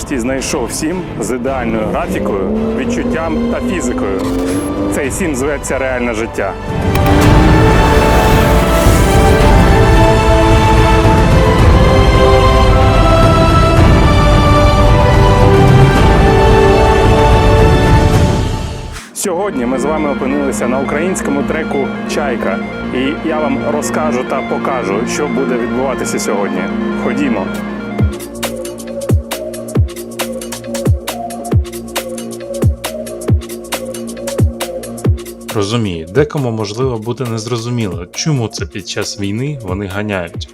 нарешті знайшов сім з ідеальною графікою, відчуттям та фізикою. Цей сім зветься реальне життя. Сьогодні ми з вами опинилися на українському треку Чайка, і я вам розкажу та покажу, що буде відбуватися сьогодні. Ходімо. Розумію, декому можливо буде незрозуміло, чому це під час війни вони ганяють.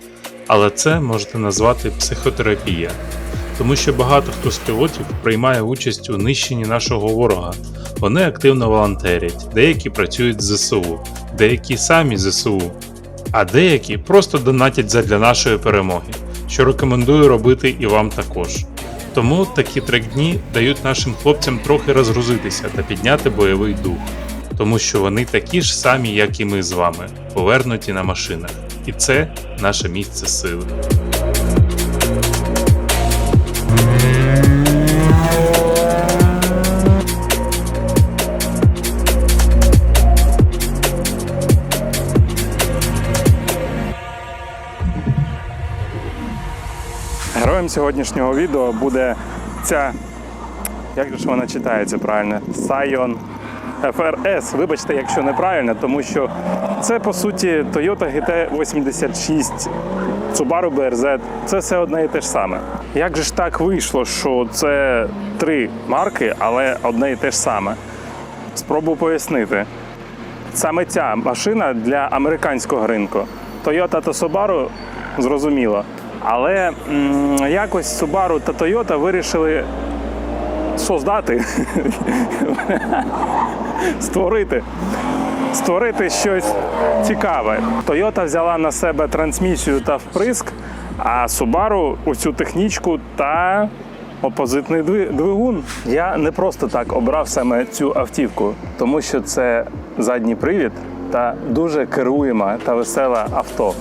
Але це можете назвати психотерапія, тому що багато хто з пілотів приймає участь у нищенні нашого ворога. Вони активно волонтерять, деякі працюють з ЗСУ, деякі самі ЗСУ, а деякі просто донатять задля нашої перемоги, що рекомендую робити і вам також. Тому такі трек-дні дають нашим хлопцям трохи розгрузитися та підняти бойовий дух тому що вони такі ж самі, як і ми з вами, повернуті на машинах. І це наше місце сили. Героєм сьогоднішнього відео буде ця. Як же ж вона читається правильно? Scion FRS. Вибачте, якщо неправильно, тому що це по суті Toyota GT86, Subaru BRZ. Це все одне і те ж саме. Як же ж так вийшло, що це три марки, але одне і те ж саме? Спробую пояснити. Саме ця машина для американського ринку. Toyota та Subaru зрозуміло. Але м, якось Subaru та Toyota вирішили создати, створити, створити щось цікаве. Toyota взяла на себе трансмісію та вприск, а Subaru оцю технічку та опозитний двигун. Я не просто так обрав саме цю автівку, тому що це задній привід та дуже керуєма та веселе авто.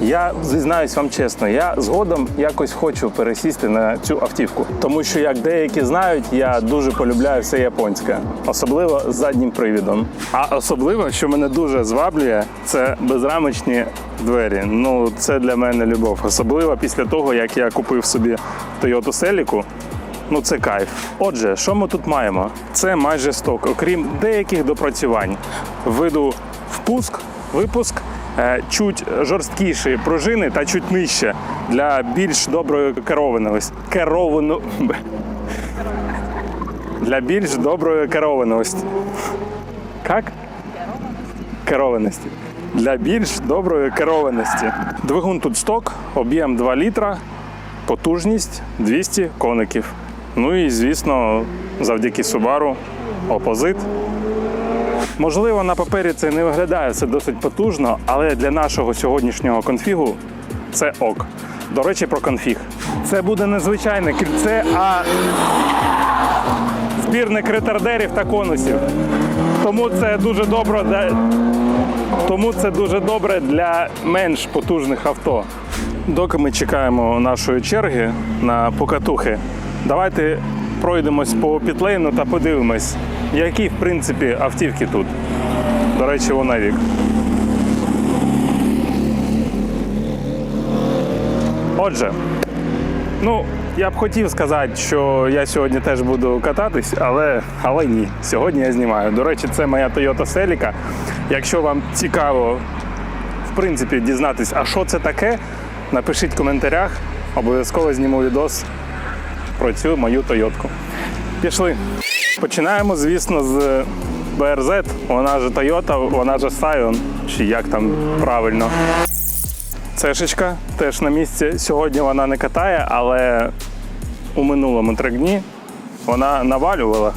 Я зізнаюсь вам чесно, я згодом якось хочу пересісти на цю автівку, тому що, як деякі знають, я дуже полюбляю все японське, особливо з заднім привідом. А особливо, що мене дуже зваблює, це безрамочні двері. Ну це для мене любов, особливо після того, як я купив собі Toyota Celica. Ну, це кайф. Отже, що ми тут маємо? Це майже сток, окрім деяких допрацювань виду впуск, випуск, чуть жорсткіші пружини та чуть нижче для більш доброї керованості. Керовано... Для більш доброї керованості. Як? Керованості. Для більш доброї керованості. Двигун тут сток, об'єм 2 літра, потужність 200 коників. Ну і звісно, завдяки Subaru опозит. Можливо, на папері це не виглядає все досить потужно, але для нашого сьогоднішнього конфігу це ок. До речі, про конфіг. Це буде не звичайне кільце, а збірник ретардерів та конусів. Тому це дуже добре для, тому це дуже добре для менш потужних авто. Доки ми чекаємо нашої черги на покатухи, давайте пройдемось по пітлейну та подивимось, які в принципі автівки тут. До речі, вона вік. Отже, ну я б хотів сказати, що я сьогодні теж буду кататись, але, але ні. Сьогодні я знімаю. До речі, це моя Toyota Celica. Якщо вам цікаво в принципі дізнатись, а що це таке, напишіть в коментарях. Обов'язково зніму відос про цю мою Тойотку. Пішли. Починаємо, звісно, з BRZ, вона же Toyota, вона же Scion, чи як там правильно. Цешечка теж на місці. Сьогодні вона не катає, але у минулому трек-дні вона навалювала.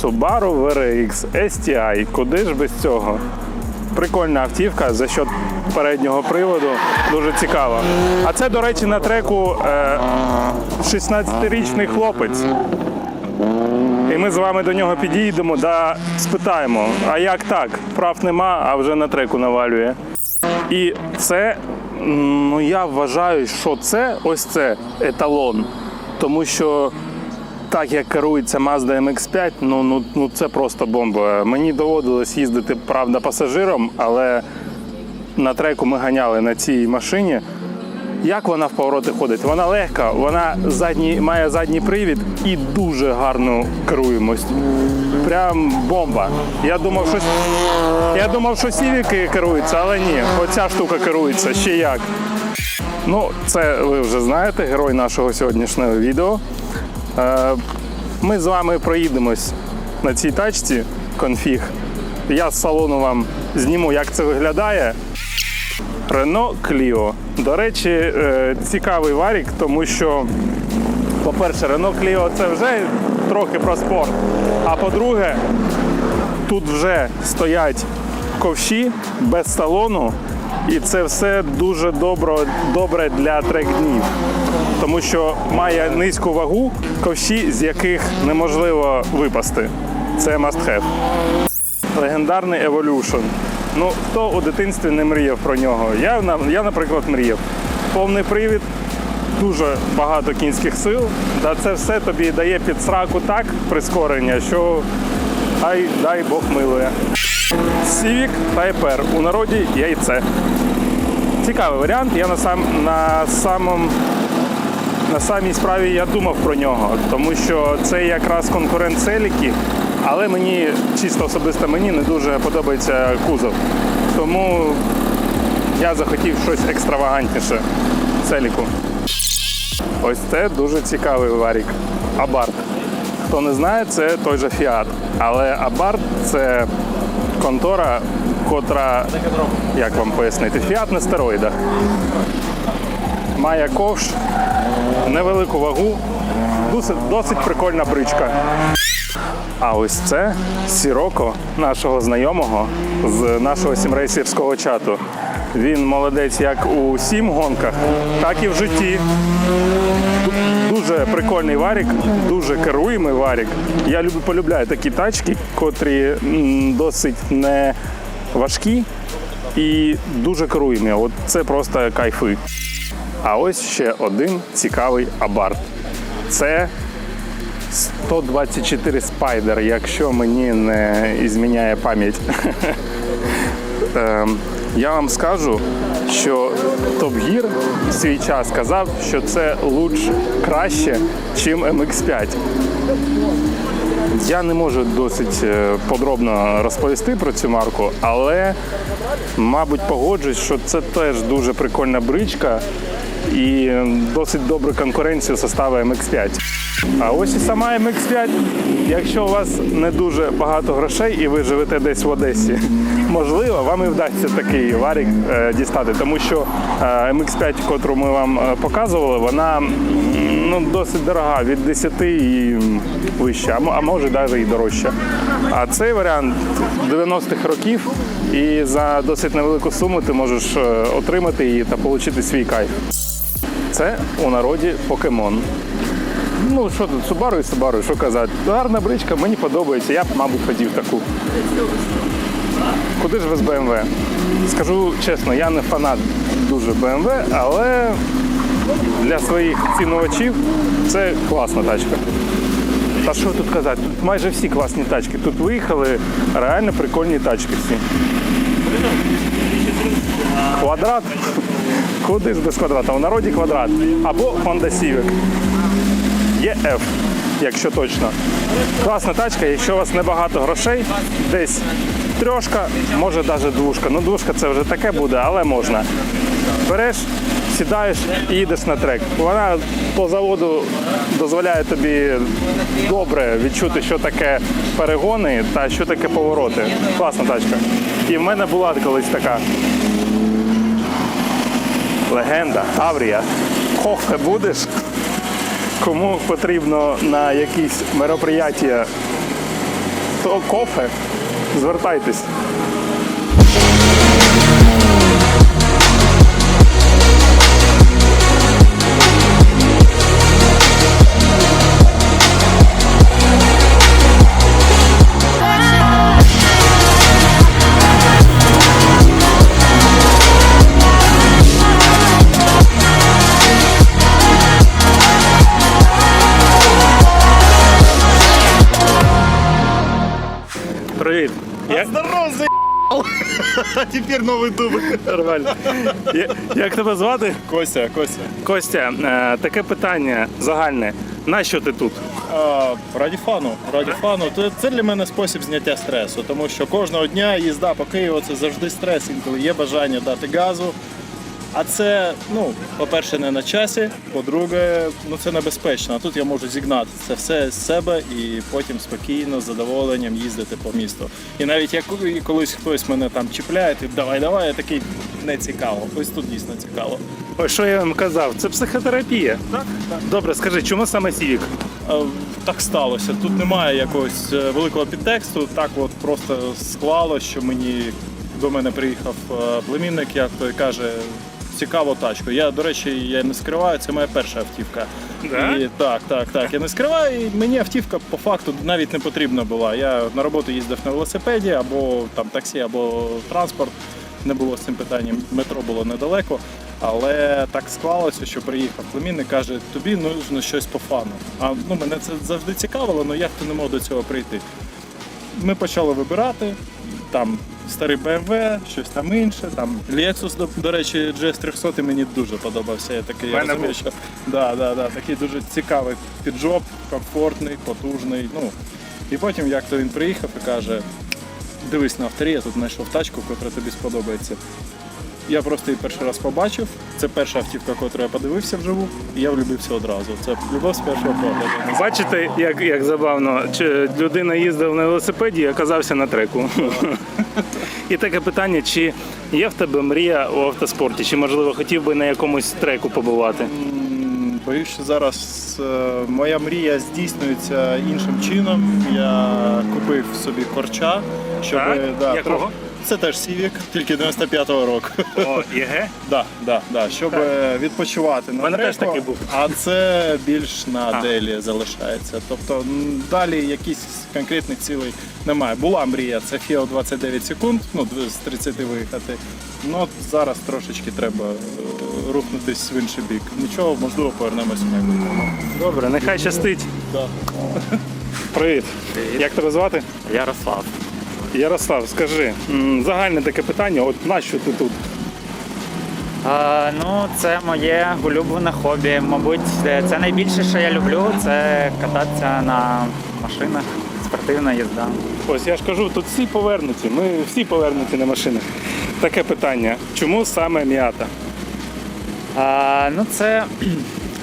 Subaru VRX STI. Куди ж без цього? Прикольна автівка за счет переднього приводу. Дуже цікава. А це, до речі, на треку е, 16-річний хлопець. І ми з вами до нього підійдемо да спитаємо, а як так? Прав нема, а вже на треку навалює. І це, ну я вважаю, що це ось це еталон. тому що так як керується Mazda MX5, ну, ну, ну це просто бомба. Мені доводилось їздити, правда, пасажиром, але на треку ми ганяли на цій машині. Як вона в повороти ходить? Вона легка, вона задній, має задній привід і дуже гарну керуємость. Прям бомба. Я думав, що, я думав, що сівіки керуються, але ні, оця штука керується ще як. Ну, це ви вже знаєте, герой нашого сьогоднішнього відео. Е, Ми з вами проїдемось на цій тачці конфіг. Я з салону вам зніму, як це виглядає. Renault Clio. До речі, е, цікавий варік, тому що, по-перше, Renault Clio це вже трохи про спорт. А по-друге, тут вже стоять ковші без салону, і це все дуже добро, добре для трек-днів. Тому що має низьку вагу ковші, з яких неможливо випасти. Це must have. Легендарний Evolution. Ну, хто у дитинстві не мріяв про нього? Я, я наприклад, мріяв. Повний привід, дуже багато кінських сил. Да це все тобі дає під сраку так прискорення, що ай, дай Бог милує. Type R. У народі яйце. Цікавий варіант. Я на, сам, на самому на самій справі я думав про нього, тому що це якраз конкурент Селіки, але мені, чисто особисто мені, не дуже подобається кузов. Тому я захотів щось екстравагантніше Селіку. Ось це дуже цікавий варік. Абарт. Хто не знає, це той же Фіат. Але Абарт це контора, котра, як вам пояснити, Фіат на стероїдах. Має ковш, невелику вагу, досить, досить прикольна бричка. А ось це Сіроко, нашого знайомого з нашого сімрейсерського чату. Він молодець як у сім гонках, так і в житті. Дуже прикольний варік, дуже керуємий варік. Я люблю, полюбляю такі тачки, котрі досить не важкі і дуже керуємі. От це просто кайфи. А ось ще один цікавий абарт. Це 124 Spider, якщо мені не зміняє пам'ять. Ем, Я вам скажу, що Top Gear в свій час сказав, що це луч краще, ніж MX5. Я не можу досить е, подробно розповісти про цю марку, але, мабуть, погоджуюсь, що це теж дуже прикольна бричка і досить добру конкуренцію составить MX5. А ось і сама MX5. Якщо у вас не дуже багато грошей і ви живете десь в Одесі, можливо, вам і вдасться такий варік е, дістати, тому що е, MX5, котру ми вам е, показували, вона ну, досить дорога, від 10 і вище, а може навіть і дорожча. А цей варіант 90-х років, і за досить невелику суму ти можеш отримати її та отримати свій кайф. Це у народі покемон. Ну, що тут, Subaru і Subaru, що казати. Гарна бричка, мені подобається, я б, мабуть, хотів таку. Куди ж без BMW? Скажу чесно, я не фанат дуже BMW, але для своїх цінувачів це класна тачка. Та що тут казати? Тут майже всі класні тачки. Тут виїхали реально прикольні тачки всі. Квадрат. Куди ж без квадрата? В народі квадрат. Або Honda Civic. EF, якщо точно. Класна тачка, якщо у вас небагато грошей, десь трьошка, може навіть двушка. Ну, двушка це вже таке буде, але можна. Береш, сідаєш і їдеш на трек. Вона по заводу дозволяє тобі добре відчути, що таке перегони та що таке повороти. Класна тачка. І в мене була колись така легенда, Аврія. Хохе будеш? Кому потрібно на якісь мероприяття то кофе, звертайтесь. А теперь новий дубль. Нормально. Як тебе звати? Костя, Костя. Костя, е, таке питання загальне. Нащо ти тут? А, раді фану, раді фану. Це, це для мене спосіб зняття стресу, тому що кожного дня їзда по Києву це завжди стрес, інколи є бажання дати газу. А це, ну, по-перше, не на часі, по-друге, ну це небезпечно. А тут я можу зігнати це все з себе і потім спокійно, з задоволенням їздити по місту. І навіть як колись хтось мене там чіпляє, ти давай, давай, я такий не цікаво. Ось тут дійсно цікаво. Ось що я вам казав, це психотерапія. Так, так. Добре, скажи, чому саме Сівік? Е, Так сталося. Тут немає якогось е, великого підтексту. Так от просто склало, що мені до мене приїхав е, племінник, як той каже, цікаво тачку. Я, до речі, я не скриваю, це моя перша автівка. Да? І, так, так, так. Я не скриваю, і мені автівка по факту навіть не потрібна була. Я на роботу їздив на велосипеді або там таксі, або транспорт. Не було з цим питанням. Метро було недалеко. Але так склалося, що приїхав племінник, каже, тобі нужно щось по фану. А ну мене це завжди цікавило, але як ти не мог до цього прийти? Ми почали вибирати. Там старий BMW, щось там інше, там Lexus, до, до речі, GS300 мені дуже подобався. Я такий, я Мене розумію, був. що да, да, да, такий дуже цікавий піджоп, комфортний, потужний. Ну, і потім як то він приїхав і каже: дивись на авторі, я тут знайшов тачку, яка тобі сподобається. Я просто її перший раз побачив. Це перша автівка, яку я подивився вживу, і я влюбився одразу. Це любов з першого погляду. Бачите, як, як забавно, чи людина їздив на велосипеді і оказався на треку. І таке питання: чи є в тебе мрія у автоспорті? Чи можливо хотів би на якомусь треку побувати? Боюсь, що зараз е, моя мрія здійснюється іншим чином. Я купив собі корча, щоб Так? да, Якого? трохи- Це теж Civic, тільки 95-го року. О, ЄГЕ? Да, да, да, щоб е, відпочивати на мене теж треку, такий був. А це більш на А. делі залишається. Тобто м, далі якісь конкретних цілей немає. Була мрія, це FIO 29 секунд, ну з 30 виїхати. Ну от зараз трошечки треба е, рухнутись в інший бік. Нічого, можливо, повернемось в майбутньому. Добре, нехай щастить. Да. Привіт. Як тебе звати? Ярослав. Ярослав, скажи, загальне таке питання, от нащо ти тут? А, ну, це моє улюблене хобі. Мабуть, е, це найбільше, що я люблю, це кататися на машинах, спортивна їзда. Ось я ж кажу, тут всі повернуті, ми всі повернуті на машинах. Таке питання, чому саме м'ята? А, ну, це,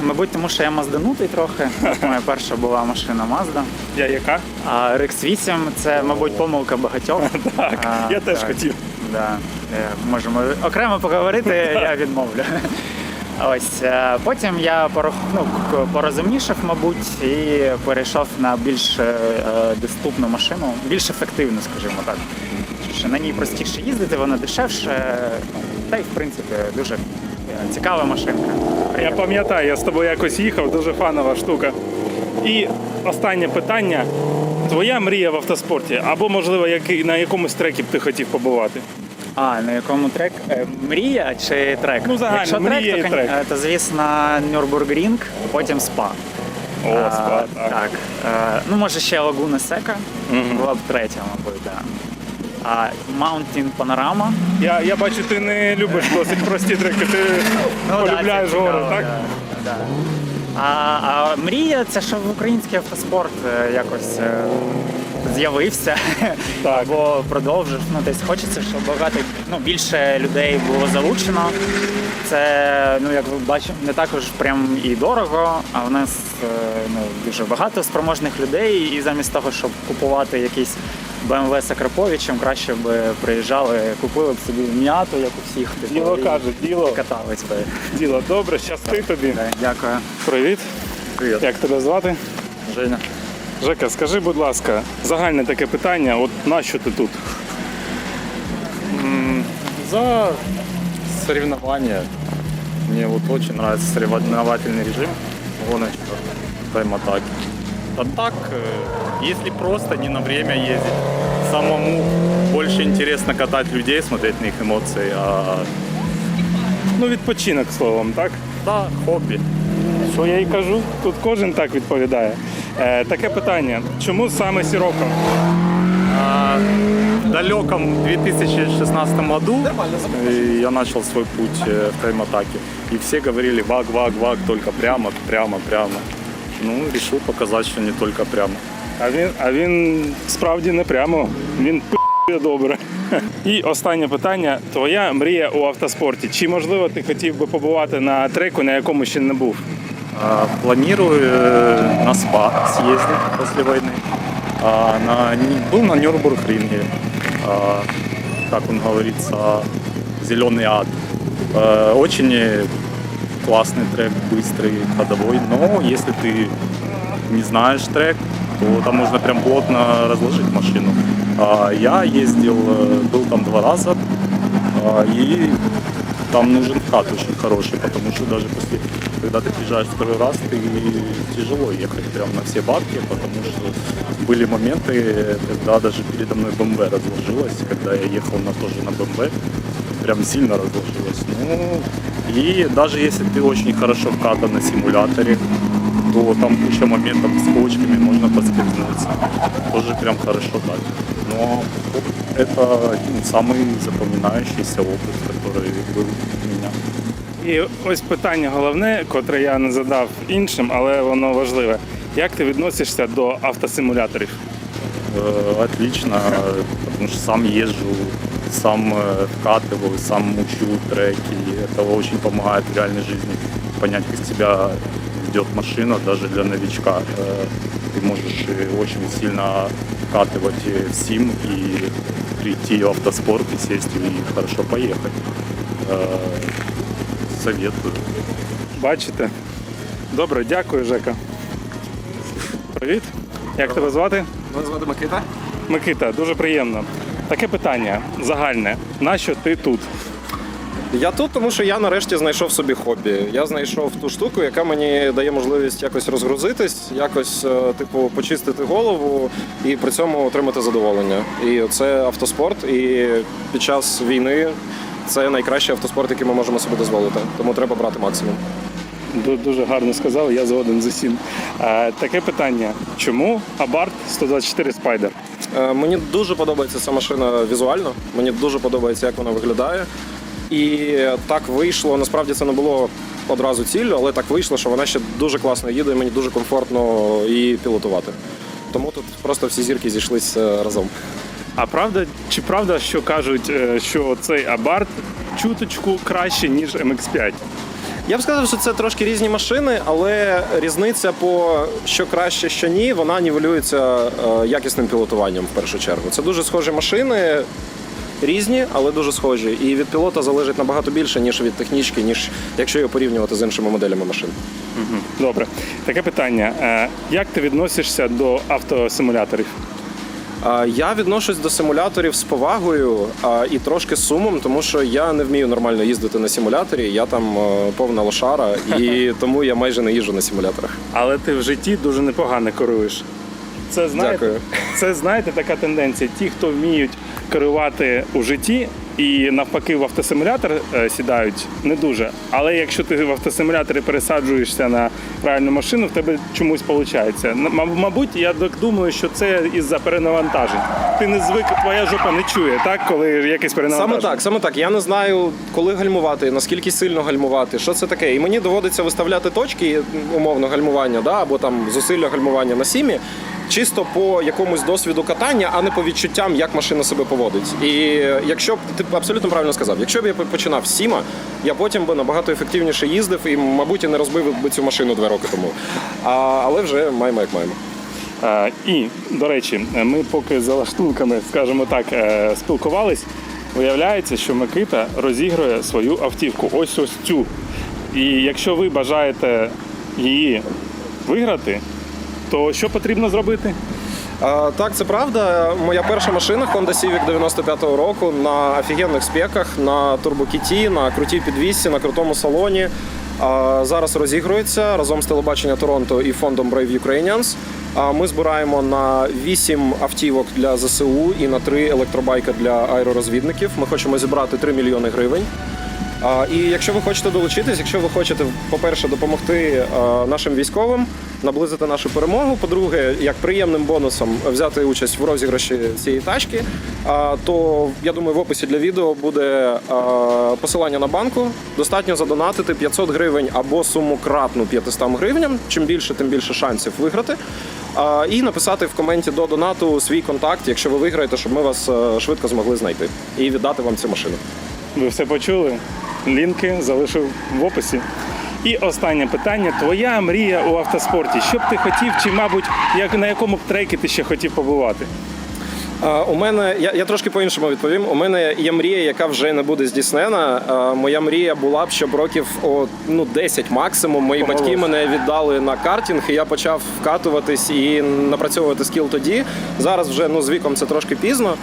мабуть, тому що я мазданутий трохи. Моя перша була машина Mazda. Я яка? А RX 8 це, мабуть, помилка багатьох. Так, я теж хотів. Да. Е, Можемо окремо поговорити, я відмовлю. Ось е, потім я ну, порозумнішав, мабуть, і перейшов на більш е, доступну машину, більш ефективну, скажімо так. На ній простіше їздити, вона дешевше, ну, та й в принципі дуже цікава машинка. Я пам'ятаю, я з тобою якось їхав, дуже фанова штука. І останнє питання. Твоя мрія в автоспорті, або, можливо, який- на якомусь трекі б ти хотів побувати? А, на якому трек? Е, Мрія чи трек? Ну, загально, Якщо мрія і то, кон- трек. е, то, звісно, Нюрбургрінг, потім спа. О, А, спа, так. так. Е, ну, може, ще Лагуна Сека, була б третя, мабуть, так. А Mountain Panorama. Я, я бачу, ти не любиш досить прості треки, ти Ну, полюбляєш це гори, так? Да, да. А, а мрія це щоб український автоспорт е, якось е, з'явився Так. або продовжив. Ну, десь хочеться, щоб багато ну, більше людей було залучено. Це, ну як ви бачите, не також прям і дорого, а в нас е, ну, дуже багато спроможних людей, і замість того, щоб купувати якісь BMW з Акраповичем, краще б приїжджали, купили б собі м'яту, як у всіх. типу, Діло і каже, діло, Катались би. діло. Добре, щасти тобі. Да, Дякую. Привіт. Привіт. Як тебе звати? Женя. Жека, скажи, будь ласка, загальне таке питання, от нащо ти тут? За соревнования. Мне вот очень нравится соревновательный режим гоночек, тайм-атаки. А так, э, если просто не на время ездить, самому больше интересно катать людей, смотреть на их эмоции. А, Ну, відпочинок словом, так? да, хобби. Що я і кажу, тут кожен так відповідає. Е, таке питання: чому саме Сіроко? А, В далеком 2016 году э, я начал свой путь э, в тайм-атаке. И все говорили ваг, ваг, ваг, только прямо, прямо, прямо. Ну, решил показать, что не только прямо. А він, а він справді не прямо. Він пи***є добре. І останнє питання: твоя мрія у автоспорті. Чи можливо ти хотів би побувати на треку, на якому ще не був? А, Планирую э, на СПА съездить после войны. А, на, был на Нюрнбург-ринге. А, Как он говорится, зеленый ад. А, Очень э, классный трек, быстрый, ходовой. Но если ты не знаешь трек, то там можно прям плотно разложить машину. А, Я ездил, э, был там два раза. а, И там нужен вкат очень хороший, потому что даже после, когда ты приезжаешь второй раз, ты тяжело ехать прям на все бабки, потому что были моменты, когда даже передо мной БМВ разложилось, когда я ехал на тоже на БМВ, прям сильно разложилось. Ну, и даже если ты очень хорошо вкатан на симуляторе, то там куча моментов с кочками, можно подскользнуться. Тоже прям хорошо так. Но это ну, самый запоминающийся опыт, который был у меня. І ось питання головне, котре я не задав іншим, але воно важливе. Як ти відносишся до автосимуляторів? Э, Отлично, потому что сам езжу, сам э, вкатываю, сам учу треки. Это очень помогает в реальной жизни понять, как тебя ведет машина, даже для новичка. Э, Ты можешь э, очень сильно вкатывать э, в сим и прийти в автоспорт и сесть и хорошо поехать. Э, Советую. Бачите? Добре, дякую, Жека. Привіт. Як тебе звати? Мене звати Микита. Микита, дуже приємно. Таке питання загальне. Нащо ти тут? Я тут, тому що я нарешті знайшов собі хобі. Я знайшов ту штуку, яка мені дає можливість якось розгрузитись, якось, е, типу, почистити голову і при цьому отримати задоволення. І це автоспорт. І під час війни це найкращий автоспорт, який ми можемо собі дозволити. Тому треба брати максимум. Дуже гарно сказав, я згоден з усім. Е, таке питання: чому Абарт 124 Spider? Е, Мені дуже подобається ця машина візуально. Мені дуже подобається, як вона виглядає. І так вийшло. Насправді це не було одразу ціллю, але так вийшло, що вона ще дуже класно їде, мені дуже комфортно її пілотувати. Тому тут просто всі зірки зійшлись е, разом. А правда, чи правда, що кажуть, е, що цей Абарт чуточку краще, ніж MX5? Я б сказав, що це трошки різні машини, але різниця по що краще, що ні, вона нівелюється е, якісним пілотуванням в першу чергу. Це дуже схожі машини, різні, але дуже схожі. І від пілота залежить набагато більше, ніж від технічки, ніж якщо його порівнювати з іншими моделями машин. Добре, таке питання. Е, Як ти відносишся до автосимуляторів? Я відношусь до симуляторів з повагою і трошки з сумом, тому що я не вмію нормально їздити на симуляторі. Я там е, повна лошара, і тому я майже не їжджу на симуляторах. Але ти в житті дуже непогано керуєш. Це знаєте, Дякую. це знаєте така тенденція. Ті, хто вміють керувати у житті і навпаки в автосимулятор е, сідають, не дуже. Але якщо ти в автосимуляторі пересаджуєшся на правильну машину, в тебе чомусь виходить. Мабуть, я так думаю, що це із-за перенавантажень. Ти не звик, твоя жопа не чує, так, коли якесь перенавантаження. Саме так, саме так. Я не знаю, коли гальмувати, наскільки сильно гальмувати, що це таке. І мені доводиться виставляти точки умовно гальмування, да, або там зусилля гальмування на сімі. Чисто по якомусь досвіду катання, а не по відчуттям, як машина себе поводить. І якщо б ти абсолютно правильно сказав, якщо б я починав сіма, я потім би набагато ефективніше їздив і, мабуть, і не розбив би цю машину два роки тому. А, але вже маємо як маємо. Е, І, до речі, ми поки за лаштунками, скажімо так, е, спілкувались, виявляється, що Микита розігрує свою автівку. Ось ось цю. І якщо ви бажаєте її виграти, то що потрібно зробити? Так, це правда. Моя перша машина Honda Civic 95-го року на офігенних спеках, на турбокіті, на крутій підвісці, на крутому салоні. Зараз розігрується разом з телебачення Торонто і фондом Brave Ukrainians. А ми збираємо на 8 автівок для ЗСУ і на 3 електробайка для аеророзвідників. Ми хочемо зібрати 3 мільйони гривень. І якщо ви хочете долучитись, якщо ви хочете, по-перше, допомогти нашим військовим, наблизити нашу перемогу. По-друге, як приємним бонусом взяти участь в розіграші цієї тачки, то я думаю, в описі для відео буде посилання на банку. Достатньо задонатити 500 гривень або суму кратну 500 гривням. Чим більше, тим більше шансів виграти. І написати в коменті до донату свій контакт, якщо ви виграєте, щоб ми вас е, швидко змогли знайти і віддати вам цю машину. Ви все почули? Лінки залишив в описі. І останнє питання: твоя мрія у автоспорті. Що б ти хотів, чи, мабуть, як на якому б трекі ти ще хотів побувати? А, У мене я, я трошки по-іншому відповім. У мене є мрія, яка вже не буде здійснена. А, Моя мрія була б, щоб років о, ну, 10 максимум. Мої Помолодше. батьки мене віддали на картинг, і я почав вкатуватись і напрацьовувати скіл тоді. Зараз вже ну, з віком це трошки пізно.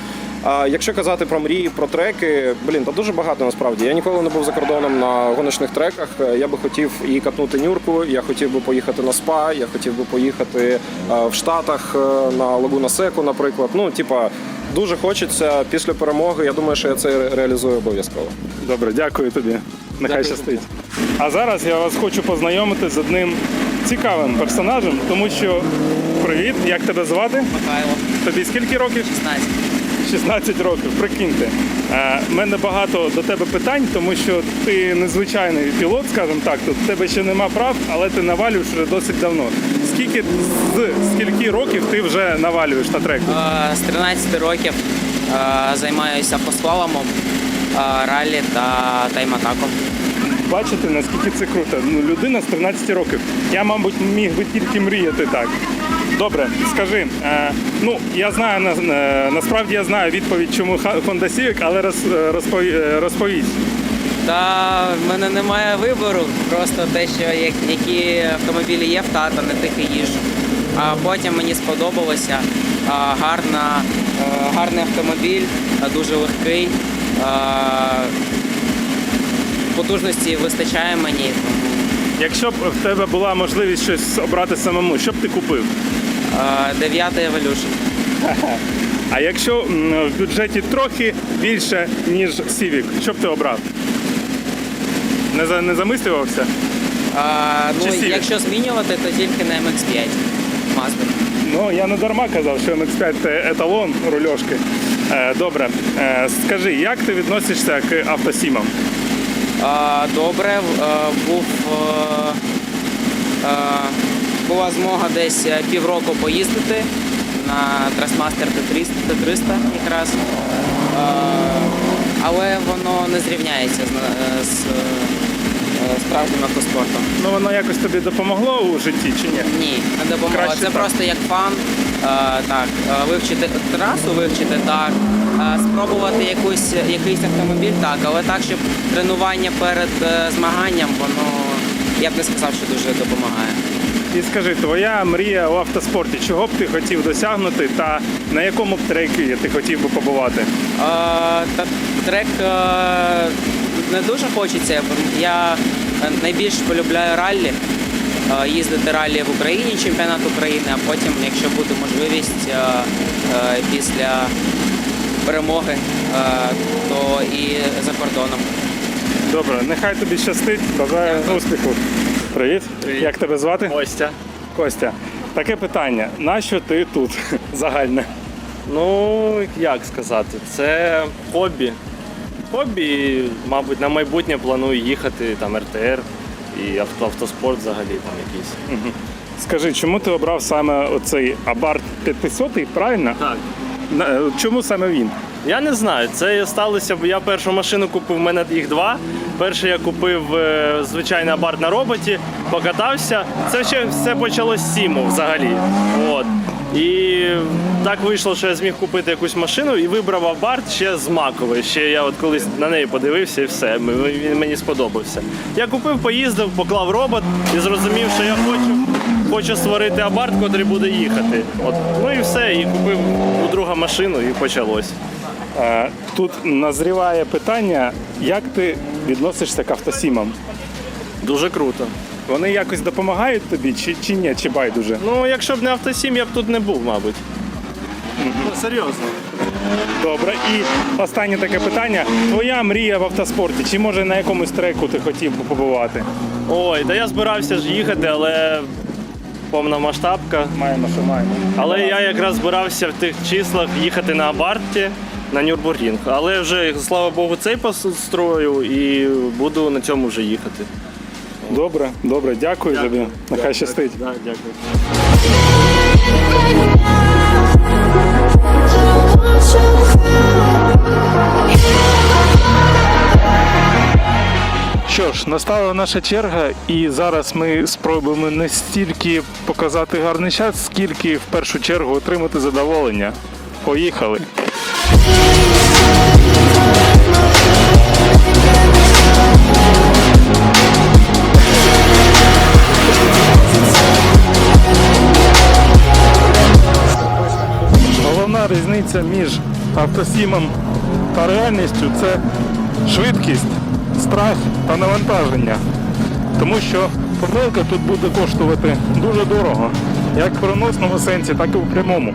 А якщо казати про мрії, про треки, блін, та дуже багато насправді. Я ніколи не був за кордоном на гоночних треках. Е, Я би хотів і катнути нюрку, я хотів би поїхати на спа, я хотів би поїхати е, в Штатах е, на Лагуна Секу, наприклад. Ну, типа, дуже хочеться після перемоги. Я думаю, що я це реалізую обов'язково. Добре, дякую тобі. Нехай щастить. А зараз я вас хочу познайомити з одним цікавим персонажем, тому що привіт, як тебе звати? Михайло, Тобі скільки років? 16. 16 років, прикиньте. Е, в мене багато до тебе питань, тому що ти незвичайний пілот, скажімо так. Тут в тебе ще нема прав, але ти навалюєш вже досить давно. Скільки з скільки років ти вже навалюєш на трек? Е, З 13 років е, займаюся автослаломом, е, раллі та тайм-атаком. Бачите, наскільки це круто. Ну, людина з 13 років. Я, мабуть, міг би тільки мріяти так. Добре, скажи, е, ну я знаю на, е, насправді я знаю відповідь, чому Honda Civic, але роз, е, розпові, е, розповість. Та в мене немає вибору, просто те, що як- які автомобілі є в тата, на тих і їжджу. А потім мені сподобалося е, гарна, е, гарний автомобіль, е, дуже легкий. е, Потужності вистачає мені. Якщо б в тебе була можливість щось обрати самому, що б ти купив? Дев'ятий Evolution. А якщо в бюджеті трохи більше, ніж Civic, що б ти обрав? Не, за, не замислювався? А, ну, Civic? якщо змінювати, то тільки на MX5 Mazda. Ну, я не дарма казав, що MX5 це еталон рульошки. Е, добре, е, скажи, як ти відносишся к автосімам? Добре, е, був, була змога десь е, півроку поїздити на T300, T300 якраз. Е, але воно не зрівняється з, е, справжнім автоспортом. Ну, воно якось тобі допомогло у житті чи ні? Ні, не допомогло. Краще Це так. просто як фан. Так, вивчити трасу, вивчити так, спробувати якусь, якийсь автомобіль, так, але так, щоб тренування перед змаганням, воно я б не сказав, що дуже допомагає. І скажи, твоя мрія у автоспорті, чого б ти хотів досягнути та на якому б трекі ти хотів би побувати? Е, та трек е, не дуже хочеться. Я найбільш полюбляю раллі. Е, Їздити раллі в Україні, чемпіонат України, а потім, якщо буде можливість е, е, після перемоги, е, то і за кордоном. Добре, нехай тобі щастить, бажаю успіху. Привіт. Як тебе звати? Костя. Костя. Таке питання: нащо ти тут загальне? Ну, як сказати, це хобі. Хобі, мабуть, на майбутнє планую їхати там РТР і авто, автоспорт взагалі там якийсь. Скажи, чому ти обрав саме оцей Абарт 500, правильно? Так. На- е, Чому саме він? Я не знаю, це сталося, бо я першу машину купив, в мене їх два. Перший я купив е, звичайний абарт на роботі, покатався. Це ще все почалось з Сіму взагалі. От. І так вийшло, що я зміг купити якусь машину і вибрав абарт ще з макової. Ще я от колись на неї подивився і все. Він мені сподобався. Я купив, поїздив, поклав робот і зрозумів, що я хочу, хочу створити абарт, котрий буде їхати. От. Ну і все. І купив у друга машину і почалось. Е, Тут назріває питання, як ти відносишся к автосімам? Дуже круто. Вони якось допомагають тобі чи, чи ні, чи байдуже? Ну, якщо б не автосім, я б тут не був, мабуть. Ну, серйозно. Добре. І останнє таке питання. Твоя мрія в автоспорті? Чи може на якомусь треку ти хотів би побувати? Ой, та я збирався ж їхати, але повномасштабка. Маємо, що маємо. Але я якраз збирався в тих числах їхати на Абарті на Нюрбургінг. Але вже, слава Богу, цей построю і буду на цьому вже їхати. Добре, добре, дякую, тобі. Нехай щастить. Да, дякую. Що ж, настала наша черга, і зараз ми спробуємо не стільки показати гарний час, скільки в першу чергу отримати задоволення. Поїхали. Головна різниця між автосімом та реальністю це швидкість, страх та навантаження. Тому що помилка тут буде коштувати дуже дорого, як в переносному сенсі, так і в прямому.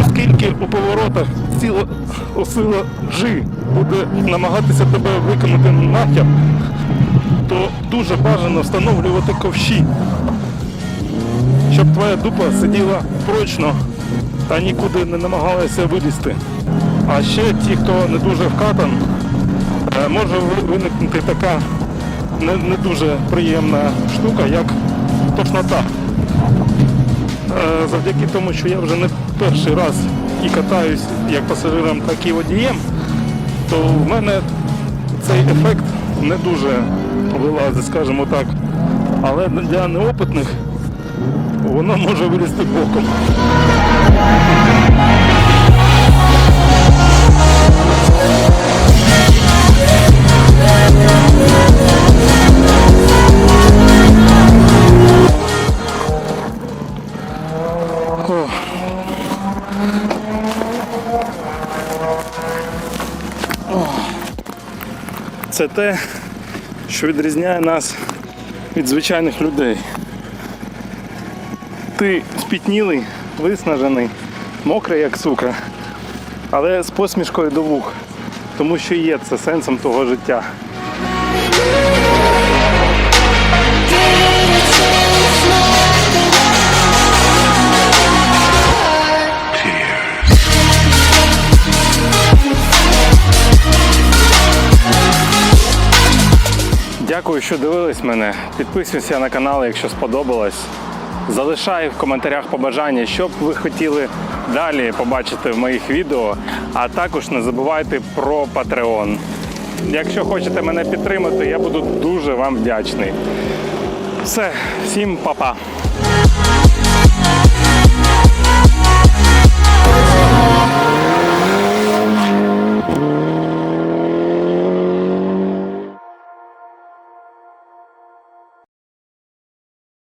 Оскільки у поворотах ціла осила G буде намагатися тебе виконати натяп, то дуже бажано встановлювати ковші, щоб твоя дупа сиділа прочно та нікуди не намагалася вилізти. А ще ті, хто не дуже вкатан, е, може виникнути така не, не дуже приємна штука, як тошнота. Е, Завдяки тому, що я вже не перший раз і катаюсь як пасажиром, так і водієм, то в мене цей ефект не дуже вилазить, скажімо так. Але для неопитних воно може вилізти боком. Це те, що відрізняє нас від звичайних людей. Ти спітнілий, виснажений, мокрий як сука, але з посмішкою до вух, тому що є це сенсом того життя. Дякую, що дивились мене. Підписуйся на канал, якщо сподобалось. Залишай в коментарях побажання, що б ви хотіли далі побачити в моїх відео. А також не забувайте про Patreon. Якщо хочете мене підтримати, я буду дуже вам вдячний. Все, всім па-па.